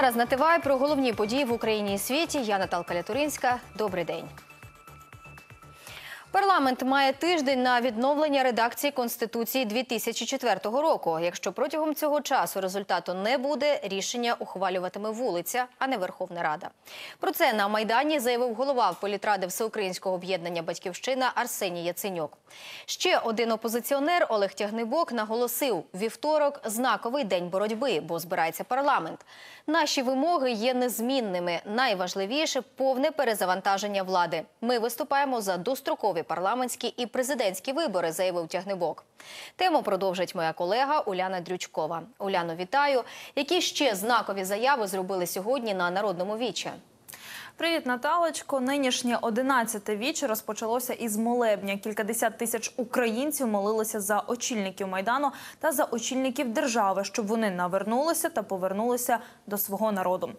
Зараз на ТВАЙ про головні події в Україні і світі. Я Наталка Лятуринська. Добрий день. Парламент має тиждень на відновлення редакції Конституції 2004 року. Якщо протягом цього часу результату не буде, рішення ухвалюватиме вулиця, а не Верховна Рада. Про це на Майдані заявив голова політради Всеукраїнського об'єднання Батьківщина Арсеній Яценюк. Ще один опозиціонер Олег Тягнибок наголосив: вівторок знаковий день боротьби, бо збирається парламент. Наші вимоги є незмінними. Найважливіше повне перезавантаження влади. Ми виступаємо за дострокові парламентські і президентські вибори, заявив Тягнибок. Тему продовжить моя колега Уляна Дрючкова. Уляно, вітаю. Які ще знакові заяви зробили сьогодні на народному вічі? Привіт, Наталочко. Нинішнє 11-те віче розпочалося із молебня. Кількадесят тисяч українців молилися за очільників майдану та за очільників держави, щоб вони навернулися та повернулися до свого народу.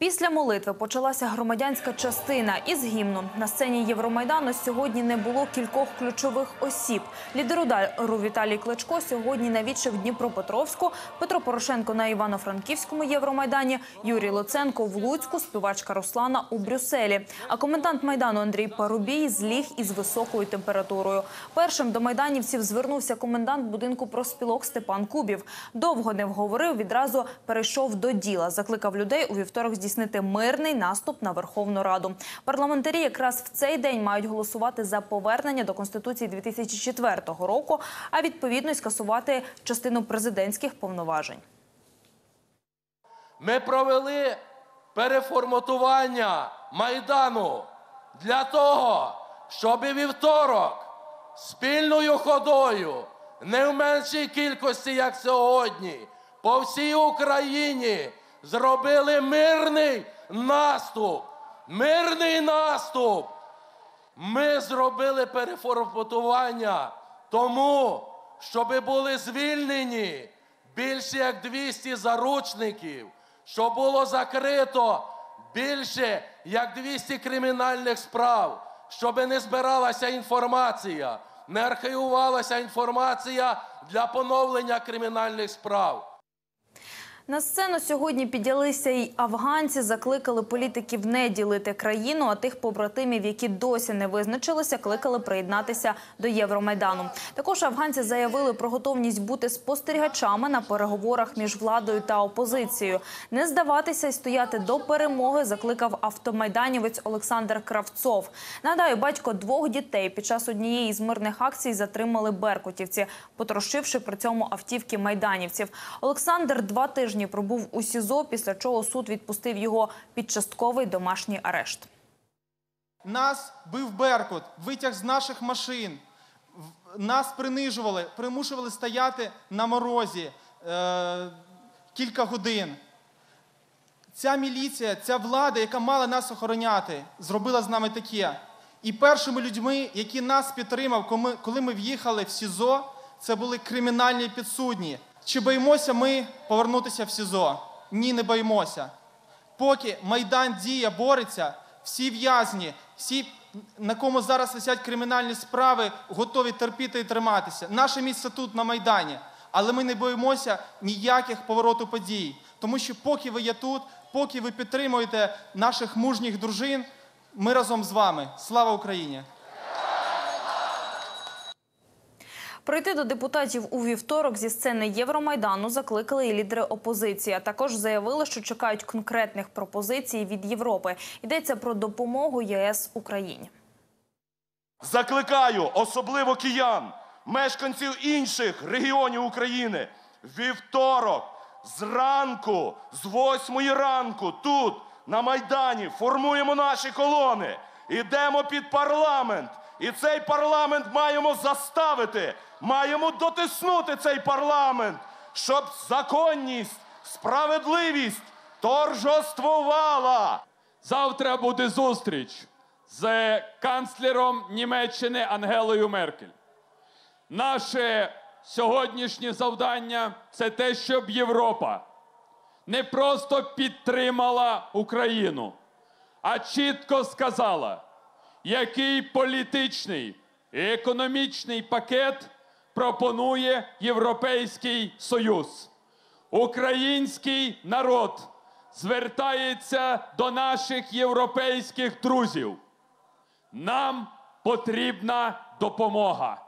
Після молитви почалася громадянська частина із гімном. На сцені Євромайдану сьогодні не було кількох ключових осіб. Лідер удару Віталій Кличко сьогодні на Дніпропетровську, Петро Порошенко на Івано-Франківському Євромайдані, Юрій Луценко в Луцьку, співачка Руслана у Брюсселі. А комендант майдану Андрій Парубій зліг із високою температурою. Першим до майданівців звернувся комендант будинку проспілок Степан Кубів. Довго не вговорив, відразу перейшов до діла. Закликав людей у вівторок здійснити мирний наступ на Верховну Раду. Парламентарі якраз в цей день мають голосувати за повернення до Конституції 2004 року, а відповідно скасувати частину президентських повноважень. Ми провели переформатування Майдану для того, щоб вівторок спільною ходою, не в меншій кількості, як сьогодні, по всій Україні зробили мирний наступ. Мирний наступ. Ми зробили переформатування тому, щоб були звільнені більше як 200 заручників, щоб було закрито більше як 200 кримінальних справ, щоб не збиралася інформація, не архівувалася інформація для поновлення кримінальних справ. На сцену сьогодні піднялися й афганці, закликали політиків не ділити країну, а тих побратимів, які досі не визначилися, кликали приєднатися до Євромайдану. Також афганці заявили про готовність бути спостерігачами на переговорах між владою та опозицією. Не здаватися і стояти до перемоги закликав автомайданівець Олександр Кравцов. Нагадаю, батько двох дітей під час однієї з мирних акцій затримали беркутівці, потрощивши при цьому автівки майданівців. Олександр два тижні пробув у СІЗО, після чого суд відпустив його під частковий домашній арешт. Нас бив Беркут, витяг з наших машин. Нас принижували, примушували стояти на морозі е, кілька годин. Ця міліція, ця влада, яка мала нас охороняти, зробила з нами таке. І першими людьми, які нас підтримав, коли ми в'їхали в СІЗО, це були кримінальні підсудні. Чи боїмося ми повернутися в СІЗО? Ні, не боїмося. Поки Майдан діє, бореться, всі в'язні, всі, на кому зараз висять кримінальні справи, готові терпіти і триматися. Наше місце тут, на Майдані. Але ми не боїмося ніяких повороту подій. Тому що поки ви є тут, поки ви підтримуєте наших мужніх дружин, ми разом з вами. Слава Україні! Прийти до депутатів у вівторок зі сцени Євромайдану закликали і лідери опозиції. А також заявили, що чекають конкретних пропозицій від Європи. Йдеться про допомогу ЄС Україні. Закликаю особливо киян, мешканців інших регіонів України. Вівторок зранку, з восьмої ранку, тут, на Майдані, формуємо наші колони. Ідемо під парламент. І цей парламент маємо заставити, маємо дотиснути цей парламент, щоб законність, справедливість торжествувала. Завтра буде зустріч з канцлером Німеччини Ангелою Меркель. Наше сьогоднішнє завдання це те, щоб Європа не просто підтримала Україну, а чітко сказала, який політичний і економічний пакет пропонує Європейський Союз. Український народ звертається до наших європейських друзів. Нам потрібна допомога.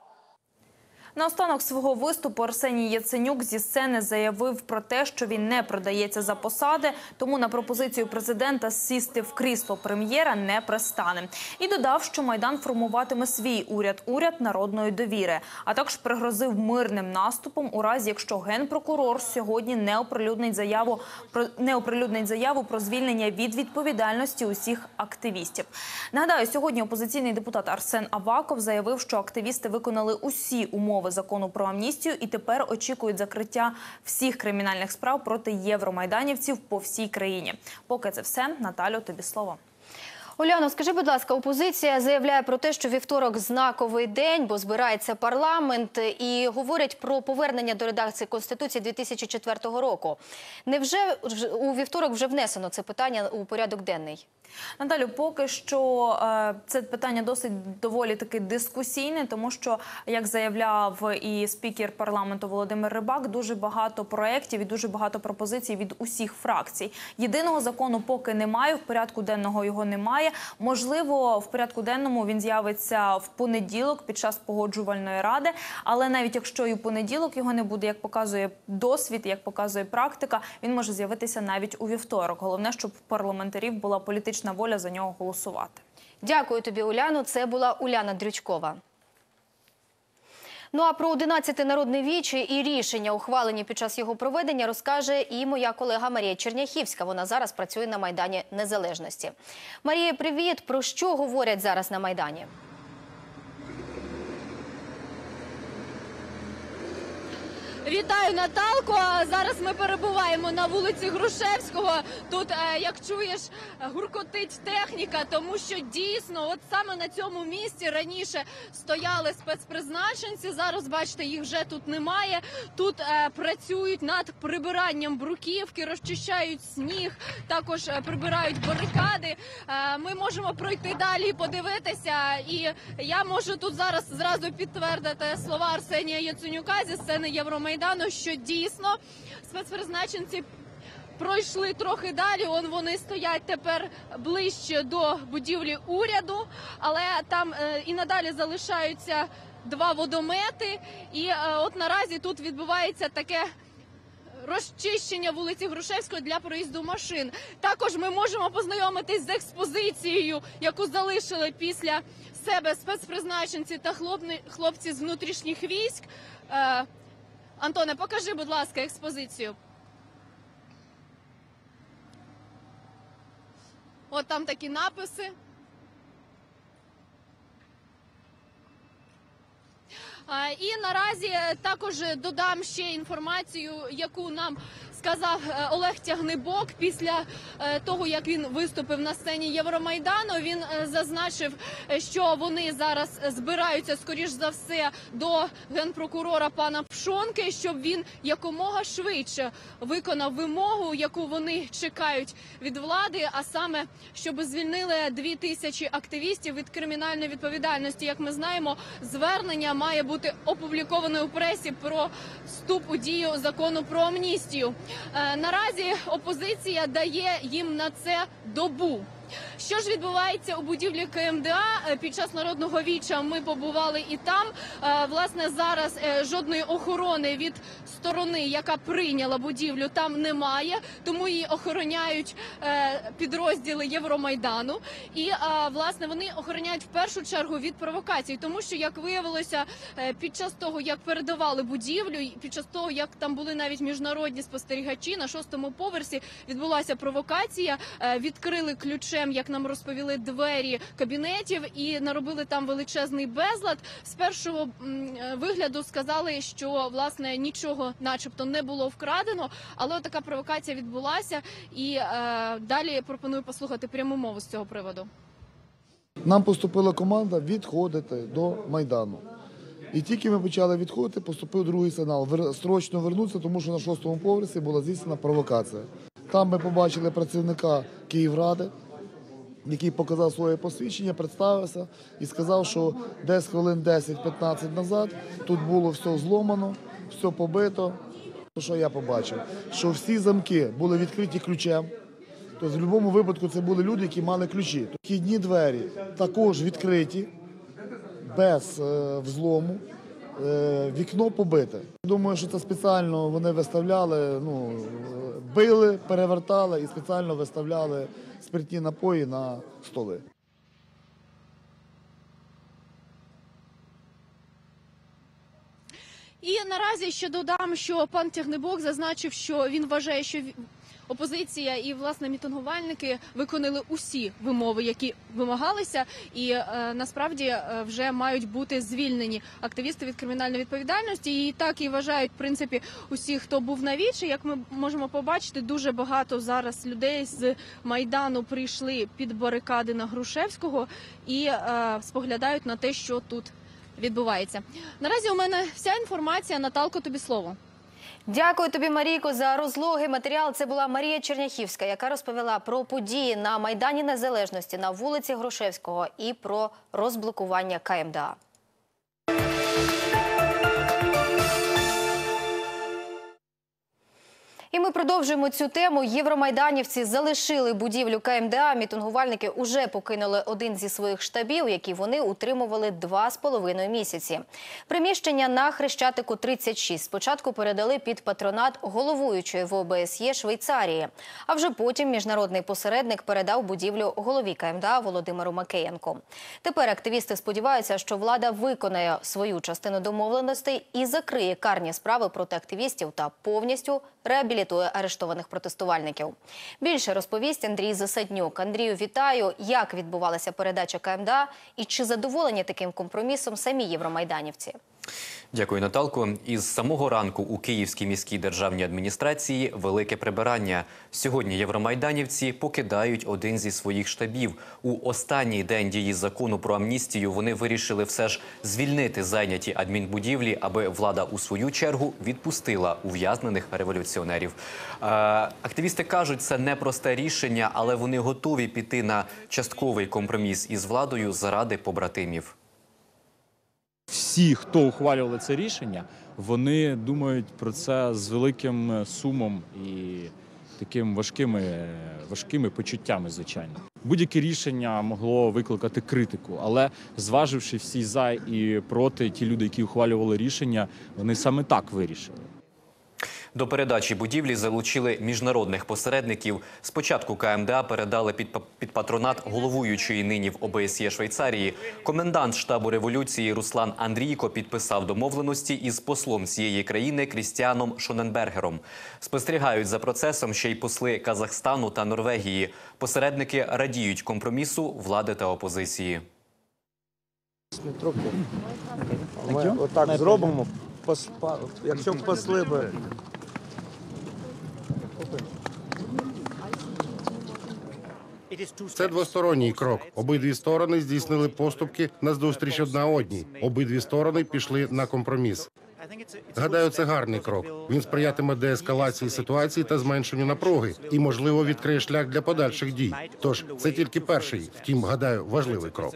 Наостанок свого виступу Арсеній Яценюк зі сцени заявив про те, що він не продається за посади, тому на пропозицію президента сісти в крісло прем'єра не пристане. І додав, що майдан формуватиме свій уряд уряд народної довіри. А також пригрозив мирним наступом у разі, якщо генпрокурор сьогодні не оприлюднить заяву про не оприлюднить заяву про звільнення від відповідальності усіх активістів. Нагадаю, сьогодні опозиційний депутат Арсен Аваков заявив, що активісти виконали усі умови закону про амністію і тепер очікують закриття всіх кримінальних справ проти євромайданівців по всій країні. Поки це все, Наталю, тобі слово. Уляно, скажи, будь ласка, опозиція заявляє про те, що вівторок знаковий день, бо збирається парламент, і говорять про повернення до редакції Конституції 2004 року. Невже вже- у вівторок вже внесено це питання у порядок денний? Наталю, поки що е, це питання досить доволі таки дискусійне, тому що, як заявляв і спікер парламенту Володимир Рибак, дуже багато проєктів і дуже багато пропозицій від усіх фракцій. Єдиного закону поки немає, в порядку денного його немає. Можливо, в порядку денному він з'явиться в понеділок під час погоджувальної ради. Але навіть якщо і в понеділок його не буде, як показує досвід, як показує практика, він може з'явитися навіть у вівторок. Головне, щоб в парламентарів була політична воля за нього голосувати. Дякую тобі, Уляну. Це була Уляна Дрючкова. Ну а про 11 народний вічі і рішення, ухвалені під час його проведення, розкаже і моя колега Марія Черняхівська. Вона зараз працює на Майдані Незалежності. Марія, привіт! Про що говорять зараз на Майдані? Вітаю Наталко. Зараз ми перебуваємо на вулиці Грушевського. Тут, е, як чуєш, гуркотить техніка, тому що дійсно, от саме на цьому місці раніше стояли спецпризначенці. Зараз бачите, їх вже тут немає. Тут е, працюють над прибиранням бруківки, розчищають сніг, також е, прибирають барикади. Ми можемо пройти далі і подивитися. І я можу тут зараз зразу підтвердити слова Арсенія Яценюка зі сцени Євромайдану, що дійсно спецпризначенці пройшли трохи далі. Он вони стоять тепер ближче до будівлі уряду, але там е, і надалі залишаються два водомети. І е, от наразі тут відбувається таке розчищення вулиці Грушевської для проїзду машин. Також ми можемо познайомитись з експозицією, яку залишили після себе спецпризначенці та хлопці з внутрішніх військ. Е, Антоне, покажи, будь ласка, експозицію. От там такі написи. І наразі е, також додам ще інформацію, яку нам сказав е, Олег Тягнебок після е, того, як він виступив на сцені Євромайдану. Він е, зазначив, що вони зараз збираються скоріш за все до генпрокурора пана Пшонки, щоб він якомога швидше виконав вимогу, яку вони чекають від влади, а саме щоб звільнили дві тисячі активістів від кримінальної відповідальності. Як ми знаємо, звернення має бути опубліковане у пресі про вступ у дію закону про амністію. Е, Наразі опозиція дає їм на це добу. Що ж відбувається у будівлі КМДА Е, під час народного віча? Ми побували і там. Е, Власне, зараз е, жодної охорони від сторони, яка прийняла будівлю, там немає, тому її охороняють підрозділи Євромайдану. І власне вони охороняють в першу чергу від провокацій, тому що як виявилося, під час того, як передавали будівлю, під час того, як там були навіть міжнародні спостерігачі на шостому поверсі, відбулася провокація. Відкрили ключем, як нам розповіли, двері кабінетів і наробили там величезний безлад. З першого е, вигляду сказали, що власне нічого, начебто, не було вкрадено, але така провокація відбулася. І е, далі пропоную послухати пряму мову з цього приводу. Нам поступила команда відходити до Майдану. І тільки ми почали відходити, поступив другий сигнал. Срочно вернутися, тому що на шостому поверсі була здійснена провокація. Там ми побачили працівника Київради, який показав своє посвідчення, представився і сказав, що десь хвилин 10-15 назад тут було все зломано, все побито. Що я побачив? Що всі замки були відкриті ключем, Тобто, в будь-якому випадку це були люди, які мали ключі. Вхідні двері також відкриті, без е, взлому. Е, Вікно побите. Думаю, що це спеціально вони виставляли, ну, е, били, перевертали і спеціально виставляли спиртні напої на столи. І наразі ще додам, що пан Тягнебок зазначив, що він вважає, що опозиція і власне мітингувальники виконали усі вимови, які вимагалися, і е, насправді е, вже мають бути звільнені активісти від кримінальної відповідальності. І так і вважають в принципі усі, хто був на вічі. Як ми можемо побачити, дуже багато зараз людей з майдану прийшли під барикади на Грушевського і е, споглядають на те, що тут відбувається. Наразі у мене вся інформація. Наталко, тобі слово. Дякую тобі, Марійко, за розлогий матеріал. Це була Марія Черняхівська, яка розповіла про події на Майдані Незалежності на вулиці Грушевського і про розблокування КМДА. І ми продовжуємо цю тему. Євромайданівці залишили будівлю КМДА. Мітингувальники уже покинули один зі своїх штабів, які вони утримували два з половиною місяці. Приміщення на Хрещатику 36 спочатку передали під патронат головуючої в ОБСЄ Швейцарії. А вже потім міжнародний посередник передав будівлю голові КМДА Володимиру Макеєнку. Тепер активісти сподіваються, що влада виконає свою частину домовленостей і закриє карні справи проти активістів та повністю реабілітує арештованих протестувальників. Більше розповість Андрій Засаднюк. Андрію, вітаю. Як відбувалася передача КМДА і чи задоволені таким компромісом самі євромайданівці? Дякую, Наталко. Із самого ранку у Київській міській державній адміністрації велике прибирання. Сьогодні євромайданівці покидають один зі своїх штабів. У останній день дії закону про амністію вони вирішили все ж звільнити зайняті адмінбудівлі, аби влада у свою чергу відпустила ув'язнених революціонерів. Е, активісти кажуть, це непросте рішення, але вони готові піти на частковий компроміс із владою заради побратимів. Всі, хто ухвалювали це рішення, вони думають про це з великим е, сумом і такими важкими, важкими почуттями, звичайно. Будь-яке рішення могло викликати критику, але зваживши всі за і проти, ті люди, які ухвалювали рішення, вони саме так вирішили. До передачі будівлі залучили міжнародних посередників. Спочатку КМДА передали під, під патронат головуючої нині в ОБСЄ Швейцарії. Комендант штабу революції Руслан Андрійко підписав домовленості із послом цієї країни Крістіаном Шоненбергером. Спостерігають за процесом ще й посли Казахстану та Норвегії. Посередники радіють компромісу влади та опозиції. Ми отак зробимо, якщо б посли би. Це двосторонній крок. Обидві сторони здійснили поступки на зустріч одна одній. Обидві сторони пішли на компроміс. Гадаю, це гарний крок. Він сприятиме деескалації ситуації та зменшенню напруги і, можливо, відкриє шлях для подальших дій. Тож це тільки перший, втім, гадаю, важливий крок.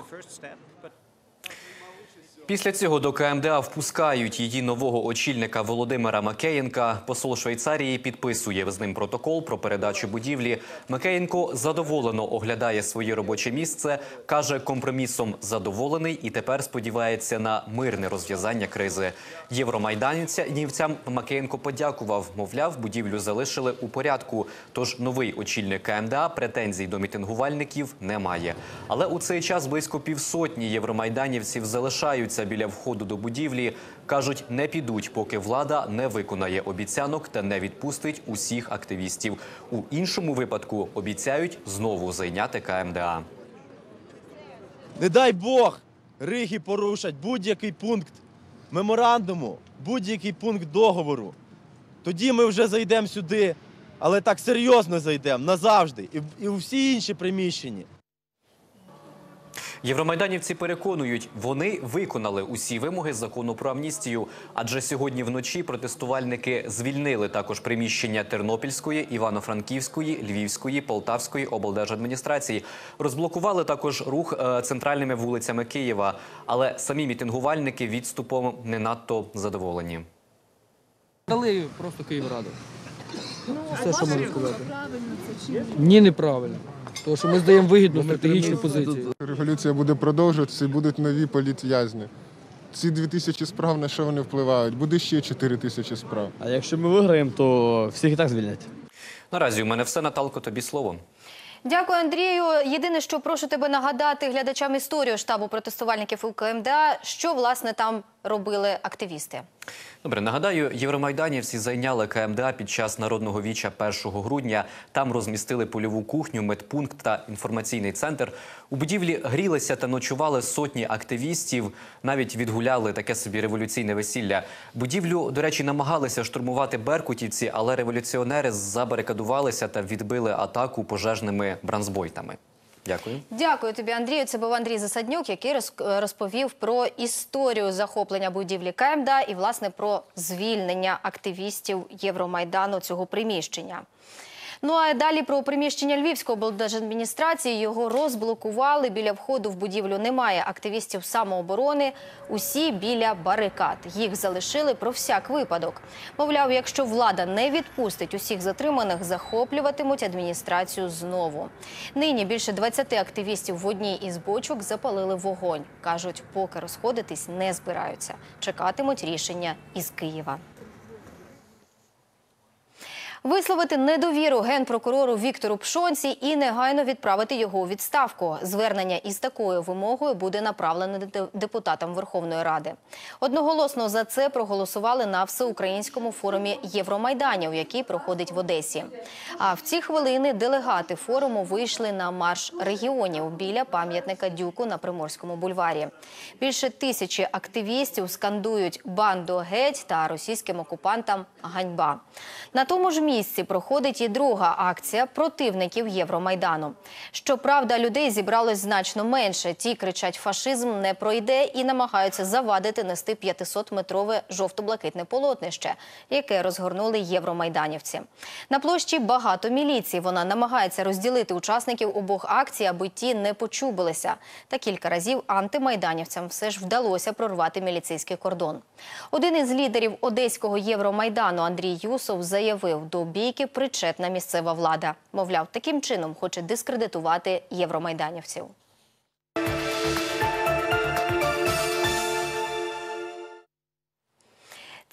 Після цього до КМДА впускають її нового очільника Володимира Макеєнка. Посол Швейцарії підписує з ним протокол про передачу будівлі. Макеєнко задоволено оглядає своє робоче місце, каже, компромісом задоволений і тепер сподівається на мирне розв'язання кризи. Євромайданівцям Макеєнко подякував. Мовляв, будівлю залишили у порядку. Тож новий очільник КМДА претензій до мітингувальників не має. Але у цей час близько півсотні євромайданівців залишаються біля входу до будівлі. Кажуть, не підуть, поки влада не виконає обіцянок та не відпустить усіх активістів. У іншому випадку обіцяють знову зайняти КМДА. Не дай Бог, Риги порушать будь-який пункт меморандуму, будь-який пункт договору. Тоді ми вже зайдемо сюди, але так серйозно зайдемо назавжди. І, і у всі інші приміщення. Євромайданівці переконують, вони виконали усі вимоги закону про амністію. Адже сьогодні вночі протестувальники звільнили також приміщення Тернопільської, Івано-Франківської, Львівської, Полтавської облдержадміністрації. Розблокували також рух е, центральними вулицями Києва. Але самі мітингувальники відступом не надто задоволені. Дали просто Київраду. Все, що можу сказати. Ні, неправильно. Тому що ми здаємо вигідну стратегічну позицію. Революція буде продовжуватися і будуть нові політв'язні. Ці дві тисячі справ на що вони впливають? Буде ще чотири тисячі справ. А якщо ми виграємо, то всіх і так звільнять. Наразі у мене все. Наталко, тобі слово. Дякую, Андрію. Єдине, що прошу тебе нагадати глядачам історію штабу протестувальників УКМДА, що власне там робили активісти. Добре, нагадаю, євромайданівці зайняли КМДА під час народного віча 1 грудня. Там розмістили польову кухню, медпункт та інформаційний центр. У будівлі грілися та ночували сотні активістів. Навіть відгуляли таке собі революційне весілля. Будівлю, до речі, намагалися штурмувати беркутівці, але революціонери забарикадувалися та відбили атаку пожежними бранзбойтами. Дякую. Дякую тобі, Андрію. Це був Андрій Засаднюк, який роз- розповів про історію захоплення будівлі КМДА і власне про звільнення активістів Євромайдану цього приміщення. Ну а далі про приміщення Львівської облдержадміністрації його розблокували. Біля входу в будівлю немає активістів самооборони. Усі біля барикад. Їх залишили про всяк випадок. Мовляв, якщо влада не відпустить усіх затриманих, захоплюватимуть адміністрацію знову. Нині більше 20 активістів в одній із бочок запалили вогонь. кажуть, поки розходитись не збираються. Чекатимуть рішення із Києва. Висловити недовіру генпрокурору Віктору Пшонці і негайно відправити його у відставку. Звернення із такою вимогою буде направлене де- депутатам Верховної Ради. Одноголосно за це проголосували на всеукраїнському форумі Євромайданів, який проходить в Одесі. А в ці хвилини делегати форуму вийшли на марш регіонів біля пам'ятника Дюку на Приморському бульварі. Більше тисячі активістів скандують банду геть та російським окупантам ганьба. На тому ж місці проходить і друга акція противників Євромайдану. Щоправда, людей зібралось значно менше. Ті кричать, фашизм не пройде і намагаються завадити нести 500-метрове жовто-блакитне полотнище, яке розгорнули євромайданівці. На площі багато міліції. Вона намагається розділити учасників обох акцій, аби ті не почубилися. Та кілька разів антимайданівцям все ж вдалося прорвати міліцейський кордон. Один із лідерів одеського Євромайдану Андрій Юсов заявив, до бійки причетна місцева влада. Мовляв, таким чином хоче дискредитувати євромайданівців.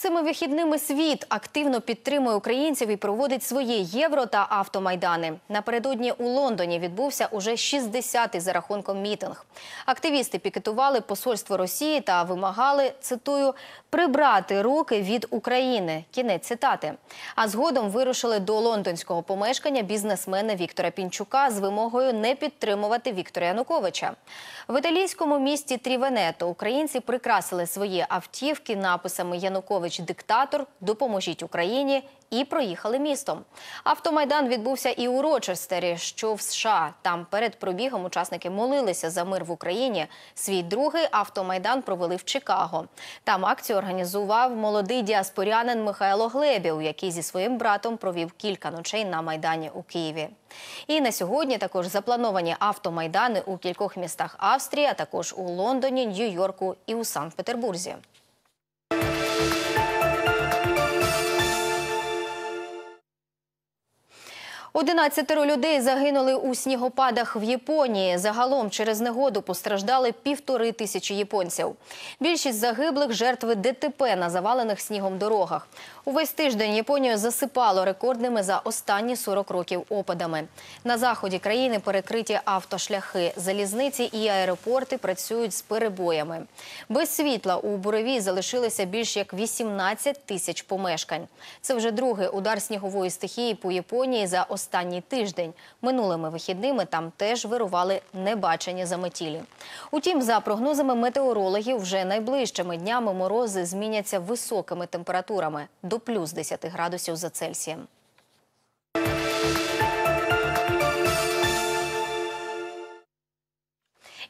Цими вихідними світ активно підтримує українців і проводить свої євро та автомайдани. Напередодні у Лондоні відбувся уже 60-й за рахунком мітинг. Активісти пікетували посольство Росії та вимагали, цитую, прибрати руки від України. Кінець цитати. А згодом вирушили до лондонського помешкання бізнесмена Віктора Пінчука з вимогою не підтримувати Віктора Януковича. В італійському місті Трівенето українці прикрасили свої автівки написами Янукович диктатор, допоможіть Україні і проїхали містом. Автомайдан відбувся і у Рочестері, що в США. Там перед пробігом учасники молилися за мир в Україні. Свій другий автомайдан провели в Чикаго. Там акцію організував молодий діаспорянин Михайло Глебів, який зі своїм братом провів кілька ночей на майдані у Києві. І на сьогодні також заплановані автомайдани у кількох містах Австрії, а також у Лондоні, Нью-Йорку і у Санкт-Петербурзі. Одинадцятеро людей загинули у снігопадах в Японії. Загалом через негоду постраждали півтори тисячі японців. Більшість загиблих жертви ДТП на завалених снігом дорогах. Увесь тиждень Японію засипало рекордними за останні 40 років опадами. На заході країни перекриті автошляхи, залізниці і аеропорти працюють з перебоями. Без світла у буревій залишилося більш як 18 тисяч помешкань. Це вже другий удар снігової стихії по Японії за останній тиждень. Минулими вихідними там теж вирували небачені заметілі. Утім, за прогнозами метеорологів, вже найближчими днями морози зміняться високими температурами до плюс 10 градусів за Цельсієм.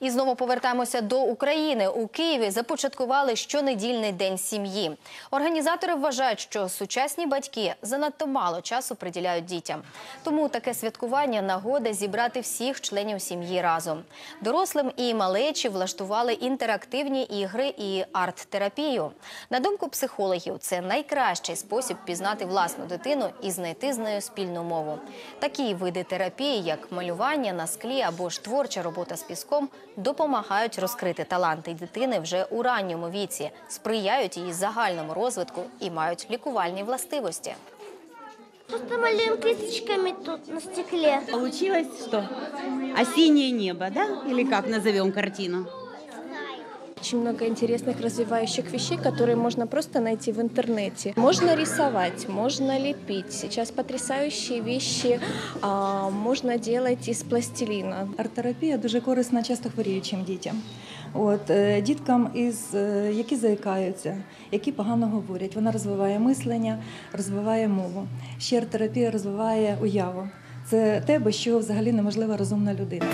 І знову повертаємося до України. У Києві започаткували щонедільний день сім'ї. Організатори вважають, що сучасні батьки занадто мало часу приділяють дітям. Тому таке святкування нагода зібрати всіх членів сім'ї разом. Дорослим і малечі влаштували інтерактивні ігри і арт-терапію. На думку психологів, це найкращий спосіб пізнати власну дитину і знайти з нею спільну мову. Такі види терапії, як малювання на склі або ж творча робота з піском, допомагають розкрити таланти дитини вже у ранньому віці, сприяють її загальному розвитку і мають лікувальні властивості. Просто малюем кисточками тут на стекле. Получилось что? Осеннее небо, да? Или как назовем картину? Очень много интересных развивающих вещей, которые можно просто найти в интернете. Можно рисовать, можно лепить. Сейчас потрясающие вещи а, можно делать из пластилина. Арт-терапія дуже корисна часто хворіючим дітям. От, е, діткам, із, е, які заїкаються, які погано говорять. Вона розвиває мислення, розвиває мову. Ще арт-терапія розвиває уяву. Це те, без чого взагалі неможлива розумна людина.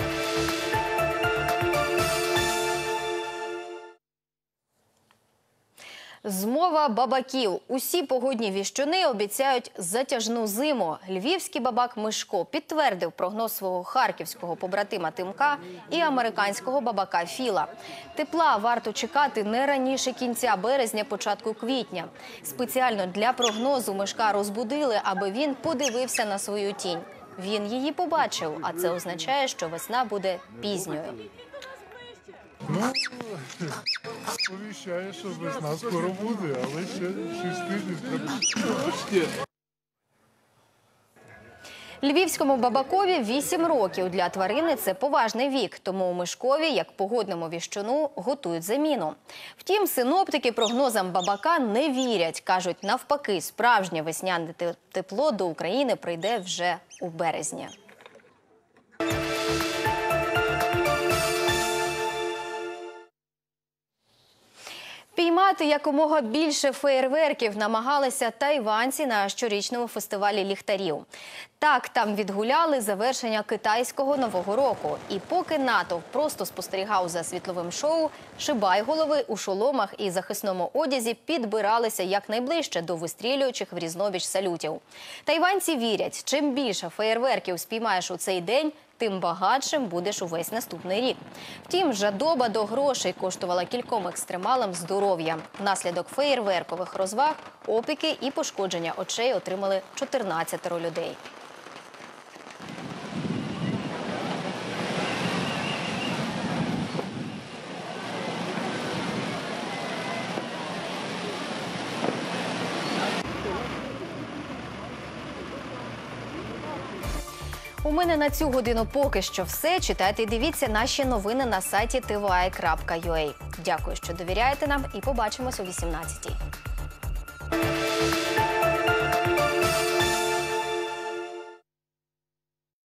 Змова бабаків. Усі погодні віщуни обіцяють затяжну зиму. Львівський бабак Мишко підтвердив прогноз свого харківського побратима Тимка і американського бабака Філа. Тепла варто чекати не раніше кінця березня, початку квітня. Спеціально для прогнозу Мишка розбудили, аби він подивився на свою тінь. Він її побачив, а це означає, що весна буде пізньою. Ну, сповіщає, що весна скоро буде, але ще 6 тижнів треба. Львівському бабакові 8 років. Для тварини це поважний вік, тому у Мишкові, як погодному віщуну, готують заміну. Втім, синоптики прогнозам бабака не вірять. Кажуть, навпаки, справжнє весняне тепло до України прийде вже у березні. Піймати якомога більше феєрверків намагалися тайванці на щорічному фестивалі ліхтарів. Так там відгуляли завершення китайського нового року. І поки НАТО просто спостерігав за світловим шоу, шибайголови у шоломах і захисному одязі підбиралися якнайближче до вистрілюючих в різнобіч салютів. Тайванці вірять, чим більше феєрверків спіймаєш у цей день, тим багатшим будеш увесь наступний рік. Втім, жадоба до грошей коштувала кільком екстремалам здоров'я. Внаслідок феєрверкових розваг, опіки і пошкодження очей отримали 14 людей. Мене на цю годину поки що все. Читайте і дивіться наші новини на сайті tvi.ua. Дякую, що довіряєте нам, і побачимось о 18-й.